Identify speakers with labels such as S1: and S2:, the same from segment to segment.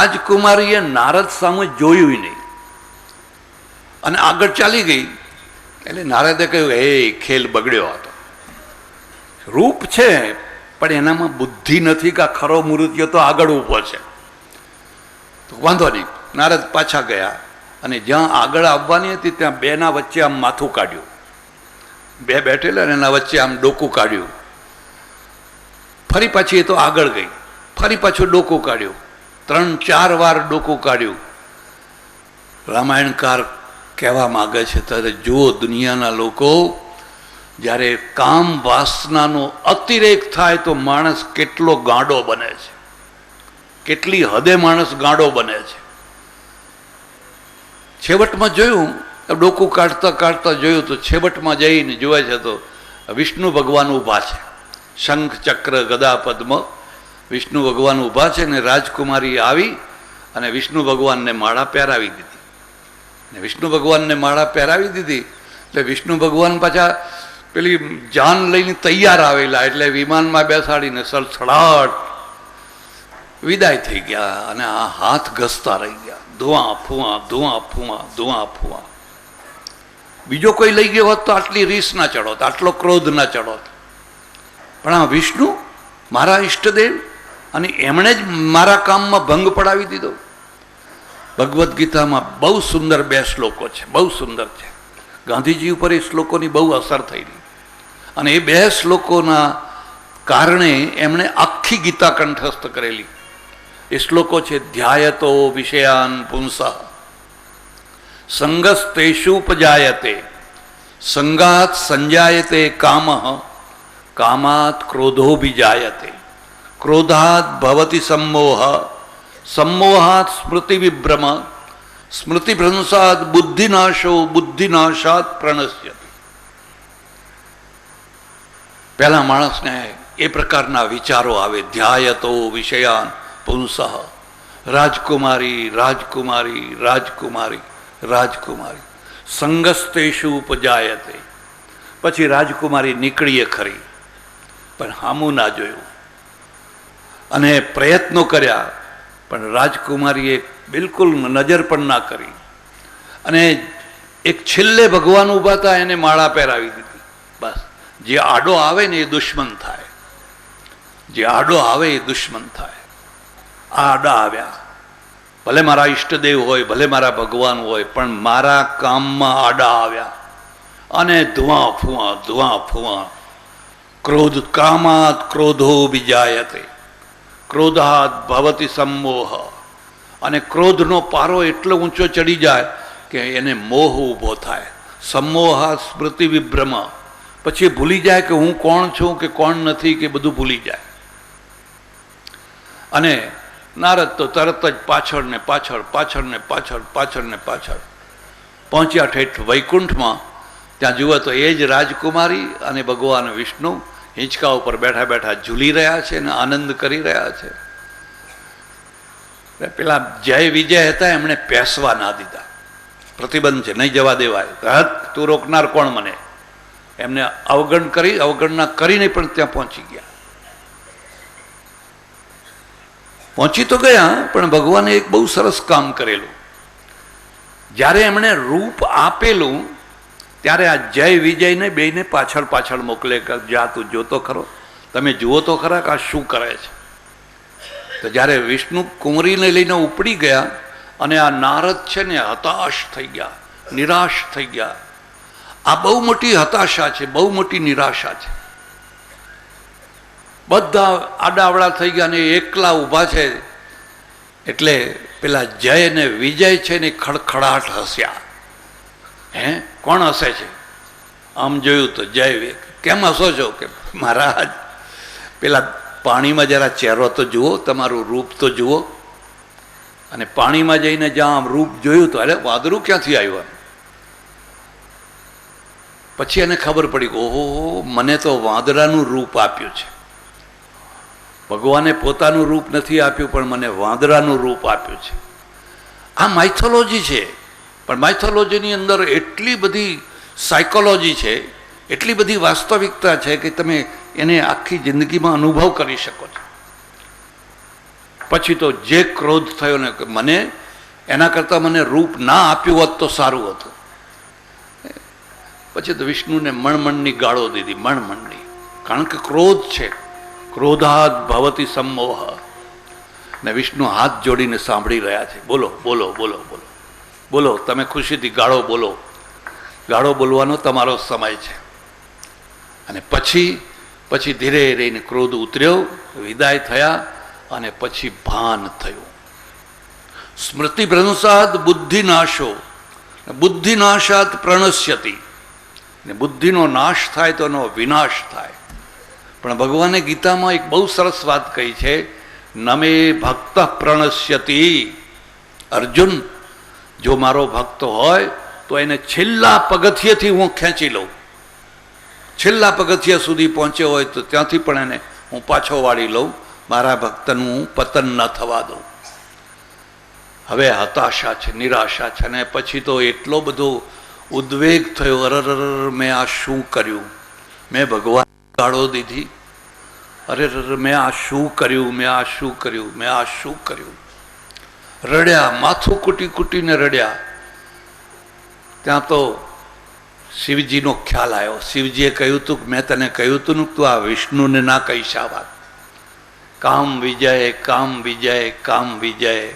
S1: રાજકુમારીએ નારદ સામે જોયું નહીં. અને આગળ ચાલી ગઈ. એટલે નારદે કહ્યું હે ખેલ બગડ્યો હતો. રૂપ છે, પણ એનામાં બુદ્ધિ નથી કે ખરો મૃત્યુ તો આગળ ઊભો છે. તો વાંધો નહીં. નારદ પાછા ગયા અને જ્યાં આગળ આવવાની હતી, ત્યાં બેના વચ્ચે આમ માથું કાઢ્યું. બે બેઠેલા અને એના વચ્ચે આમ ડોકું કાઢ્યું. ફરી પાછી એ તો આગળ ગઈ. ફરી પાછું ડોકું કાઢ્યું. ત્રણ, ચાર વાર ડોકું કાઢ્યું. રામાયણકાર કહેવા માગે છે ત્યારે જુઓ દુનિયાના લોકો, જ્યારે કામ વાસનાનો અતિરેક થાય તો માણસ કેટલો ગાંડો બને છે. કેટલી હદે માણસ ગાંડો બને છે. છેવટમાં જોયું, ડોકું કાઢતા કાઢતા જોયું તો છેવટમાં જઈને જોવે છે તો વિષ્ણુ ભગવાન ઊભા છે. શંખ, ચક્ર, ગદા, પદ્મ વિષ્ણુ ભગવાન ઊભા છે ને રાજકુમારી આવી અને વિષ્ણુ ભગવાનને માળા પહેરાવી દીધી. ને વિષ્ણુ ભગવાનને માળા પહેરાવી દીધી, એટલે વિષ્ણુ ભગવાન પાછા પેલી જાન લઈને તૈયાર આવેલા, એટલે વિમાનમાં બેસાડીને સળસળાટ વિદાય થઈ ગયા અને આ હાથ ઘસતા રહી ગયા. ધુઆ ફુઆ ધુઆ ફુઆ ધુઆ ફુઆ બીજો કોઈ લઈ ગયો હોત તો આટલી રીસ ના ચડોત, આટલો ક્રોધ ના ચડોત. પણ આ વિષ્ણુ, મારા ઈષ્ટદેવ અને એમણે જ મારા કામમાં ભંગ પડાવી દીધો. ભગવદ્ ગીતામાં બહુ સુંદર બે શ્લોકો છે, બહુ સુંદર છે. ગાંધીજી ઉપર એ શ્લોકોની બહુ અસર થયેલી અને એ બે શ્લોકોના કારણે એમણે આખી ગીતા કંઠસ્થ કરેલી. એ શ્લોકો છે, ધ્યાયતો વિષયાન પુંસા સંગસ્તેષુપજાયતે સંગાત સંજાયતે કામ, કામાત ક્રોધો બીજાયતે ક્રોધાત ભવતી સંમોહ સંમોહાત સ્મૃતિ વિભ્રમ સ્મૃતિભ્રંશાત બુદ્ધિનાશો બુદ્ધિનાશાત પ્રણશ્યતિ પહેલા માણસને એ પ્રકારના વિચારો આવે, ધ્યાયતો વિષયાન પુંસઃ, રાજકુમારી રાજકુમારી રાજકુમારી રાજકુમારી સંગસ્તેશુ ઉપજાયતે, પછી રાજકુમારી નીકળીએ ખરી, પણ હામું ના જોયું. અને પ્રયત્નો કર્યા, પણ રાજકુમારીએ બિલકુલ નજર પણ ના કરી. અને એક છેલ્લે ભગવાન ઊભા હતા, એને માળા પહેરાવી દીધી. બસ, જે આડો આવે ને એ દુશ્મન થાય. જે આડો આવે એ દુશ્મન થાય. આ આડા આવ્યા. ભલે મારા ઈષ્ટદેવ હોય, ભલે મારા ભગવાન હોય, પણ મારા કામમાં આડા આવ્યા. અને ધુઆ ફુઆ ધુઆ ફુઆ. ક્રોધ કામાત ક્રોધો બીજાયતે. ક્રોધાત ભવતી સંમોહ. અને ક્રોધનો પારો એટલો ઊંચો ચડી જાય કે એને મોહ ઊભો થાય. સંમોહાત સ્મૃતિ વિભ્રમ. પછી ભૂલી જાય કે હું કોણ છું કે કોણ નથી કે બધું ભૂલી જાય. અને નારદ તો તરત જ પાછળ ને પાછળ પાછળ ને પાછળ પાછળ ને પાછળ પહોંચ્યા ઠેઠ વૈકુંઠમાં. ત્યાં જુઓ તો એ જ રાજકુમારી અને ભગવાન વિષ્ણુ હિંચકા ઉપર બેઠા બેઠા ઝૂલી રહ્યા છે અને આનંદ કરી રહ્યા છે. પેલા જય વિજય હતા, એમણે પેસવા ના દીધા. પ્રતિબંધ છે, નહીં જવા દેવાય. હત તું રોકનાર કોણ મને? એમને અવગણ કરી, અવગણના કરીને પણ ત્યાં પહોંચી ગયા. પહોંચી તો ગયા, પણ ભગવાને એક બહુ સરસ કામ કરેલું. જ્યારે એમણે રૂપ આપેલું ત્યારે આ જય વિજયને બેને પાછળ પાછળ મોકલે જા તું જોતો ખરો. તમે જુઓ તો ખરા કે આ શું કરે છે. તો જ્યારે વિષ્ણુ કુંવરીને લઈને ઉપડી ગયા અને આ નારદ છે ને હતાશ થઈ ગયા, નિરાશ થઈ ગયા. આ બહુ મોટી હતાશા છે, બહુ મોટી નિરાશા છે. બધા આડાવડા થઈ ગયા ને એકલા ઊભા છે. એટલે પેલા જય ને વિજય છે ને ખડખડાટ હસ્યા. હે? કોણ હસે છે? આમ જોયું તો જય કેમ હસો છો? કે મહારાજ, પેલા પાણીમાં જરા ચહેરો તો જુઓ, તમારું રૂપ તો જુઓ. અને પાણીમાં જઈને જ્યાં આમ રૂપ જોયું તો, અરે વાદળું ક્યાંથી આવ્યું? પછી એને ખબર પડી ઓહો, મને તો વાંદરાનું રૂપ આપ્યું છે. ભગવાને પોતાનું રૂપ નથી આપ્યું, પણ મને વાંદરાનું રૂપ આપ્યું છે. આ માઇથોલોજી છે. પણ માઇથોલોજીની અંદર એટલી બધી સાયકોલોજી છે, એટલી બધી વાસ્તવિકતા છે કે તમે એને આખી જિંદગીમાં અનુભવ કરી શકો છો. પછી તો જે ક્રોધ થયો ને મને એના કરતાં મને રૂપ ના આપ્યું હોત તો સારું હતું. પછી તો વિષ્ણુને મણમણની ગાળો દીધી, મણમણની. કારણ કે ક્રોધ છે. ક્રોધાત ભવતી સંમોહ. ને વિષ્ણુ હાથ જોડીને સાંભળી રહ્યા છે. બોલો બોલો બોલો બોલો. બોલો, તમે ખુશીથી ગાળો બોલો. ગાળો બોલવાનો તમારો સમય છે. અને પછી પછી ધીરે ધીરે ક્રોધ ઉતર્યો, વિદાય થયા અને પછી ભાન થયું. સ્મૃતિ ભ્રંશાદ બુદ્ધિનાશો બુદ્ધિનાશાત પ્રણસ્યતી ને બુદ્ધિનો નાશ થાય તો એનો વિનાશ થાય. પણ ભગવાને ગીતામાં એક બહુ સરસ વાત કહી છે, નમે ભક્ત પ્રણસ્યતી અર્જુન જો મારો ભક્ત હોય, તો એને છેલ્લા પગથિયેથી હું ખેંચી લઉં. છેલ્લા પગથિયા સુધી પહોંચ્યો હોય, તો ત્યાંથી પણ એને હું પાછો વાળી લઉં. મારા ભક્તનું પતન ન થવા દઉં. હવે હતાશા છે, નિરાશા છે, અને પછી તો એટલો બધો ઉદ્વેગ થયો અરર મેં આ શું કર્યું? મેં ભગવાન ગાળો દીધી. અરે મેં આ શું કર્યું? મેં આ શું કર્યું? મેં આ શું કર્યું? રડ્યા, માથું કૂટી કૂટીને રડ્યા. ત્યાં તો શિવજીનો ખ્યાલ આવ્યો. શિવજીએ કહ્યું હતું કે મેં તને કહ્યું હતું તું આ વિષ્ણુને ના કહીશ આ વાત કામ વિજય કામ વિજય કામ વિજય.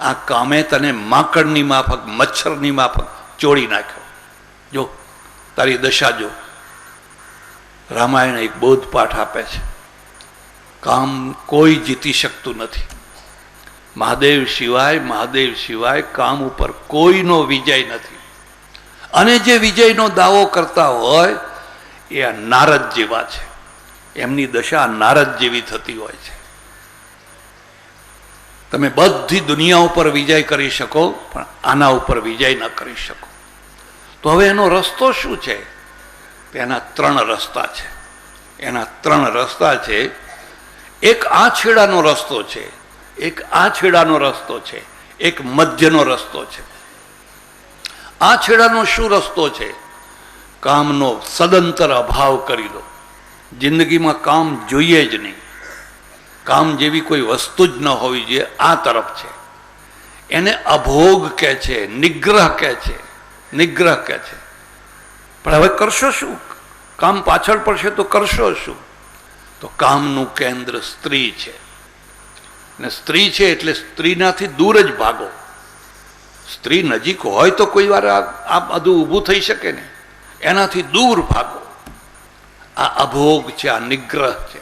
S1: આ કામે તને માકડની માફક, મચ્છરની માફક ચોળી નાખ્યો. જો, તારી દશા જો. રામાયણ એક બોધ પાઠ આપે છે. કામ કોઈ જીતી શકતું નથી. મહાદેવ સિવાય મહાદેવ સિવાય કામ ઉપર કોઈનો વિજય નથી. અને જે વિજયનો દાવો કરતા હોય, એ નારદ જેવા છે. એમની દશા નારદ જેવી થતી હોય છે. તમે બધી દુનિયા ઉપર વિજય કરી શકો, પણ આના ઉપર વિજય ન કરી શકો. તો હવે એનો રસ્તો શું છે? એના ત્રણ રસ્તા છે. એના ત્રણ રસ્તા છે. એક આ છેડાનો રસ્તો છે. એક આ છેડાનો રસ્તો છે, એક મધ્યનો રસ્તો છે. આ છેડાનો શું રસ્તો છે? કામનો સદંતર અભાવ કરી દો. જિંદગીમાં કામ જોઈએ જ નહીં. કામ જેવી કોઈ વસ્તુ જ ન હોવી જોઈએ, આ તરફ છે. એને અભોગ કહે છે, નિગ્રહ કહે છે, નિગ્રહ કહે છે. પણ હવે કરશો શું? કામ પાછળ પડશે તો કરશો શું? તો કામનું કેન્દ્ર સ્ત્રી છે. ને સ્ત્રી છે એટલે સ્ત્રીનાથી દૂર જ ભાગો. સ્ત્રી નજીક હોય તો કોઈ વાર આ બધું ઊભું થઈ શકે ને. એનાથી દૂર ભાગો. આ અભોગ છે, આ નિગ્રહ છે.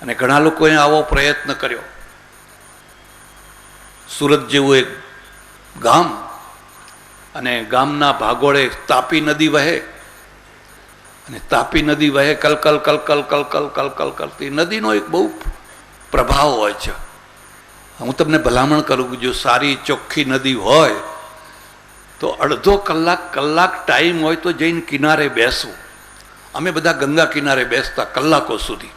S1: અને ઘણા લોકોએ આવો પ્રયત્ન કર્યો. સુરત જેવું એક ગામ અને ગામના ભાગોળે તાપી નદી વહે. અને તાપી નદી વહે કલકલ કલકલ કલકલ કલકલ કરતી નદીનો એક બહુ પ્રભાવ હોય છે. હું તમને ભલામણ કરું જો સારી ચોખ્ખી નદી હોય, તો અડધો કલાક કલાક ટાઈમ હોય તો જઈને કિનારે બેસવું. અમે બધા ગંગા કિનારે બેસતા કલાકો સુધી.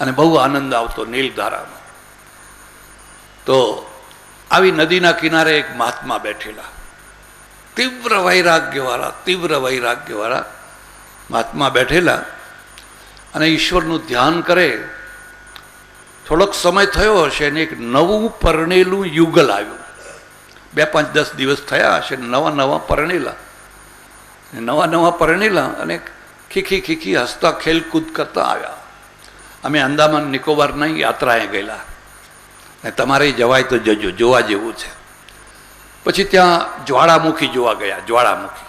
S1: અને બહુ આનંદ આવતો નીલધારાનો. તો આવી નદીના કિનારે એક મહાત્મા બેઠેલા. તીવ્ર વૈરાગ્યવાળા તીવ્ર વૈરાગ્યવાળા મહાત્મા બેઠેલા. અને ઈશ્વરનું ધ્યાન કરે થોડોક સમય થયો હશે ને એક નવું પરણેલું યુગલ આવ્યું. બે પાંચ દસ દિવસ થયા હશે નવા નવા પરણેલા. નવા નવા પરણેલા અને ખીખી ખીખી હસતા ખેલકૂદ કરતા આવ્યા. અમે અંદામાન નિકોબારના યાત્રાએ ગયેલા. ને તમારે જવાય તો જજો, જોવા જેવું છે. પછી ત્યાં જ્વાળામુખી જોવા ગયા, જ્વાળામુખી.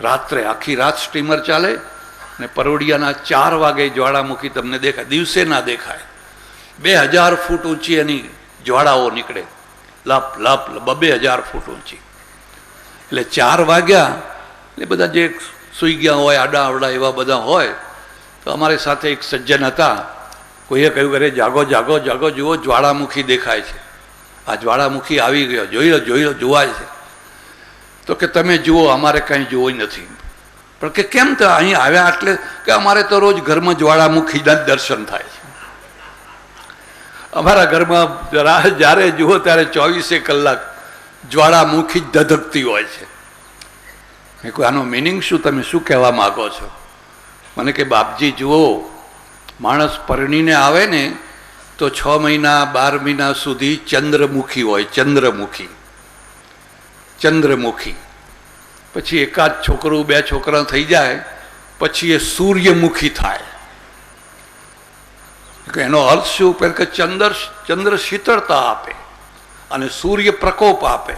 S1: રાત્રે આખી રાત સ્ટીમર ચાલે ને પરોડિયાના ચાર વાગે જ્વાળામુખી તમને દેખાય, દિવસે ના દેખાય. બે હજાર ફૂટ ઊંચી એની જ્વાળાઓ નીકળે. લપ લપ બબે હજાર ફૂટ ઊંચી. એટલે ચાર વાગ્યા, એટલે બધા જે સૂઈ ગયા હોય, આડા આવડા એવા બધા હોય, તો અમારી સાથે એક સજ્જન હતા. કોઈએ કહ્યું કે જાગો જાગો જાગો, જુઓ, જ્વાળામુખી દેખાય છે. આ જ્વાળામુખી આવી ગયો, જોઈ લો જોઈ લો, જોવાય છે. તો કે તમે જુઓ, અમારે કંઈ જોવું નથી. પણ કે કેમ તો અહીં આવ્યા એટલે કે અમારે તો રોજ ઘરમાં જ્વાળામુખીના જ દર્શન થાય છે. અમારા ઘરમાં જ્યારે જુઓ ત્યારે ચોવીસે કલાક જ્વાળામુખી જ ધધકતી હોય છે. મેં કોઈ આનો મિનિંગ શું? તમે શું કહેવા માગો છો? મને કે, બાપજી, જુઓ, માણસ પરણીને આવે ને, તો છ મહિના, બાર મહિના સુધી ચંદ્રમુખી હોય, ચંદ્રમુખી ચંદ્રમુખી. પછી એકાદ છોકરું, બે છોકરા થઈ જાય, પછી એ સૂર્યમુખી થાય. એનો અર્થ શું પેલા કે ચંદ્ર ચંદ્ર શીતળતા આપે અને સૂર્ય પ્રકોપ આપે.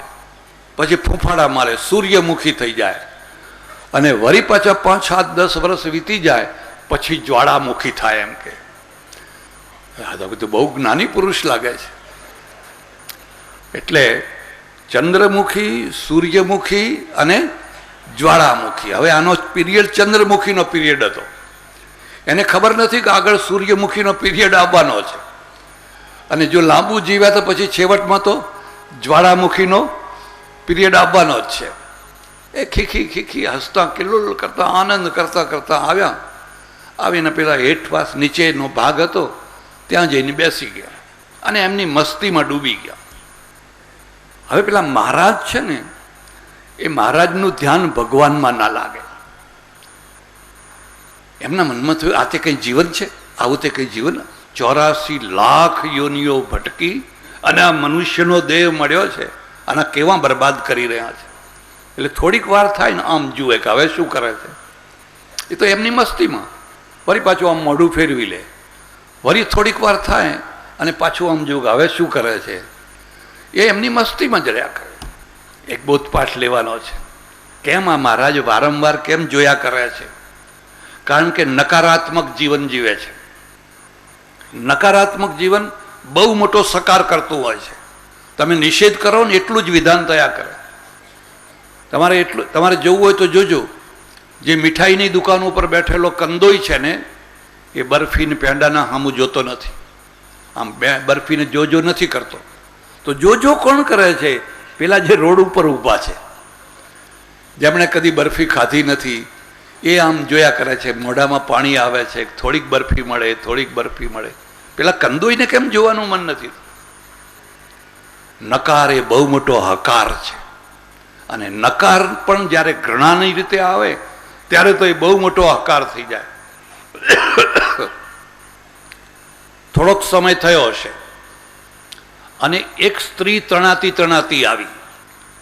S1: પછી ફૂંફાડા મારે, સૂર્યમુખી થઈ જાય. અને વરી પાછા પાંચ સાત દસ વર્ષ વીતી જાય, પછી જ્વાળામુખી થાય એમ કે. આ તો બધું બહુ જ્ઞાની પુરુષ લાગે છે. એટલે ચંદ્રમુખી, સૂર્યમુખી અને જ્વાળામુખી. હવે આનો પીરિયડ ચંદ્રમુખીનો પીરિયડ હતો. એને ખબર નથી કે આગળ સૂર્યમુખીનો પીરિયડ આવવાનો છે. અને જો લાંબુ જીવ્યા તો પછી છેવટમાં તો જ્વાળામુખીનો પીરિયડ આવવાનો જ છે. એ ખીખી ખીખી હસતા કિલ્લુલ કરતા આનંદ કરતા કરતા આવ્યા. આવીને પેલા હેઠવાસ નીચેનો ભાગ હતો, ત્યાં જઈને બેસી ગયા અને એમની મસ્તીમાં ડૂબી ગયા. હવે પેલા મહારાજ છે ને, એ મહારાજનું ધ્યાન ભગવાનમાં ના લાગે. એમના મનમાં થયું, આ તે કંઈ જીવન છે? આવું તે કંઈ જીવન? ચોરાસી લાખ યોનિઓ ભટકી અને આ મનુષ્યનો દેહ મળ્યો છે. આના કેવા બરબાદ કરી રહ્યા છે? એટલે થોડીક વાર થાય ને આમ જુએ કે હવે શું કરે છે? એ તો એમની મસ્તીમાં. વળી પાછું આમ મોઢું ફેરવી લે. વળી થોડીક વાર થાય અને પાછું આમ જોવું કે હવે શું કરે છે? એ એમની મસ્તીમાં જ રહ્યા કરે. એક બોધપાઠ લેવાનો છે. કેમ આ મહારાજ વારંવાર કેમ જોયા કરે છે? કારણ કે નકારાત્મક જીવન જીવે છે. નકારાત્મક જીવન બહુ મોટો સકાર કરતું હોય છે. તમે નિષેધ કરો ને એટલું જ વિધાન તૈયાર કરે. તમારે એટલું, તમારે જોવું હોય તો જોજો. જે મીઠાઈની દુકાન ઉપર બેઠેલો કંદોઈ છે ને, એ બરફીને પેંડાના હામું જોતો નથી. આમ બે, બરફીને જોજો નથી કરતો. તો જોજો કોણ કરે છે? પેલા જે રોડ ઉપર ઊભા છે. જેમણે કદી બરફી ખાધી નથી એ આમ જોયા કરે છે, મોઢામાં પાણી આવે છે, થોડીક બરફી મળે, થોડીક બરફી મળે. પેલા કંદોઈને કેમ જોવાનું મન નથી? નકાર એ બહુ મોટો હકાર છે. અને નકાર પણ જ્યારે ઘૃણાની રીતે આવે, ત્યારે તો એ બહુ મોટો હકાર થઈ જાય. થોડોક સમય થયો હશે. અને એક સ્ત્રી તણાતી તણાતી આવી.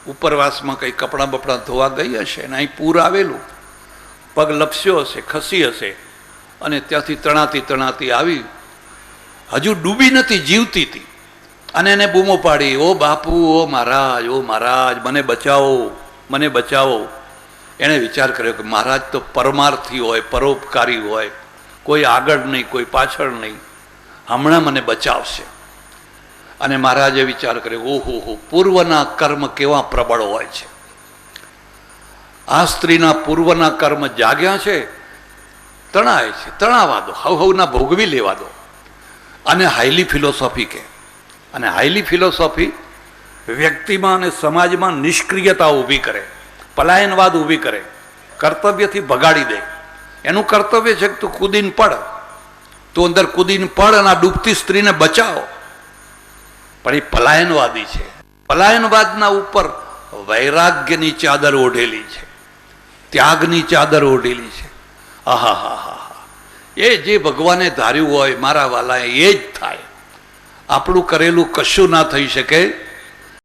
S1: ઉપરવાસમાં કંઈ કપડાં બપડા ધોવા ગઈ હશે અને અહીં પૂર આવેલું. પગ લપસ્યો હશે, ખસી હશે અને ત્યાંથી તણાતી તણાતી આવી હજુ ડૂબી નથી, જીવતી હતી. અને એને બૂમો પાડી, ઓ બાપુ, ઓ મહારાજ ઓ મહારાજ, મને બચાવો મને બચાવો. એણે વિચાર કર્યો કે મહારાજ તો પરમાર્થી હોય, પરોપકારી હોય, કોઈ આગળ નહીં, કોઈ પાછળ નહીં. હમણાં મને બચાવશે. અને મહારાજે વિચાર કર્યો, ઓહો, હો, પૂર્વના કર્મ કેવા પ્રબળ હોય છે. આ સ્ત્રીના પૂર્વના કર્મ જાગ્યા છે, તણાય છે, તણાવા દો હવ હવના ભોગવી લેવા દો. અને હાઈલી ફિલોસોફી કે, અને હાઈલી ફિલોસોફી વ્યક્તિમાં અને સમાજમાં નિષ્ક્રિયતા ઊભી કરે, પલાયનવાદ ઊભી કરે, કર્તવ્યથી ભગાડી દે. એનું કર્તવ્ય છે કે તું કૂદીને પડ, તું અંદર કૂદીને પડ અને આ ડૂબતી સ્ત્રીને બચાવો. પણ એ પલાયનવાદી છે. પલાયનવાદના ઉપર વૈરાગ્યની ચાદર ઓઢેલી છે. ત્યાગની ચાદર ઓઢેલી છે. આહા હા હા હા એ જે ભગવાને ધાર્યું હોય, મારા વાલા એ જ થાય. આપણું કરેલું કશું ના થઈ શકે.